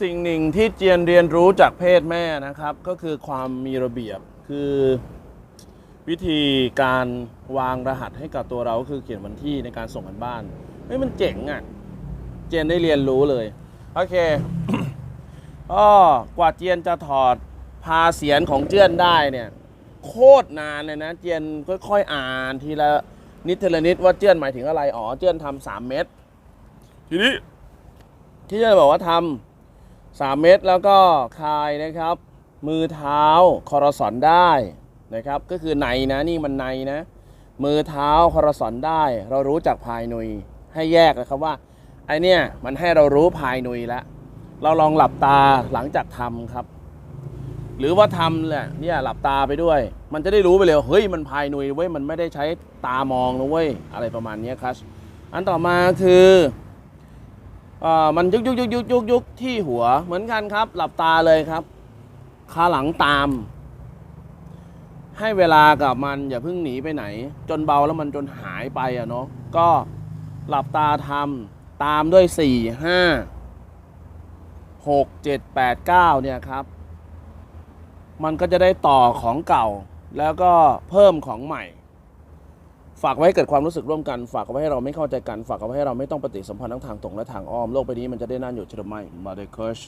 สิ่งหนึ่งที่เจียนเรียนรู้จากเพศแม่นะครับ ก็คือความมีระเบียบคือ วิธีการวางรหัสให้กับตัวเราก็คือเขียนวันที่ในการส่งกันบ้านเฮ้ยมันเจ๋งอะ่ะ เจียนได้เรียนรู้เลย โอเคก็กว่าเจียนจะถอดพาเสียนของเจียนได้เนี่ย โคตรนานเลยนะ เจียนค่อยๆอ่านทีละนิดทีละนิดว่าเจียนหมายถึงอะไรอ๋อเจียนทำสามเม็ดทีนี้ที่จะบอกว่าทำ สามเม็ดแล้วก็คายนะครับ มือเท้าคอรสอนได้นะครับ ก็คือในนะนี่มันในนะ มือเท้าคอรสอนได้ เรารู้จากภายหนุยให้แยกนะครับว่าไอเนี่ยมันให้เรารู้ภายหนุยแล้วเราลองหลับตาหลังจากทำครับ หรือว่าทำเนี่ยเนี่ยหลับตาไปด้วย มันจะได้รู้ไปเลยว่าเฮ้ยมันภายหนุยเว้ยมันไม่ได้ใช้ตามองนะเว้ยอะไรประมาณนี้ครับอันต่อมาคือ มันยุกยุกยุกยุกยุกยุกที่หัวเหมือนกันครับ หลับตาเลยครับขาหลังตาม ให้เวลากับมันอย่าเพิ่งหนีไปไหน จนเบาแล้วมันจนหายไปอะเนาะก็หลับตาทำตามด้วยสี่ห้าหกเจ็ดแปดเก้าเนี่ยครับ มันก็จะได้ต่อของเก่า แล้วก็เพิ่มของใหม่ ฝากไว้ให้เกิดความรู้สึกร่วมกัน ฝากไว้ให้เราไม่เข้าใจกัน ฝากไว้ให้เราไม่ต้องปฏิสัมพันธ์ทั้งทางตรงและทางอ้อม โลกใบนี้มันจะได้น่าอยู่เชื่อไม่มาเดเคิร์ช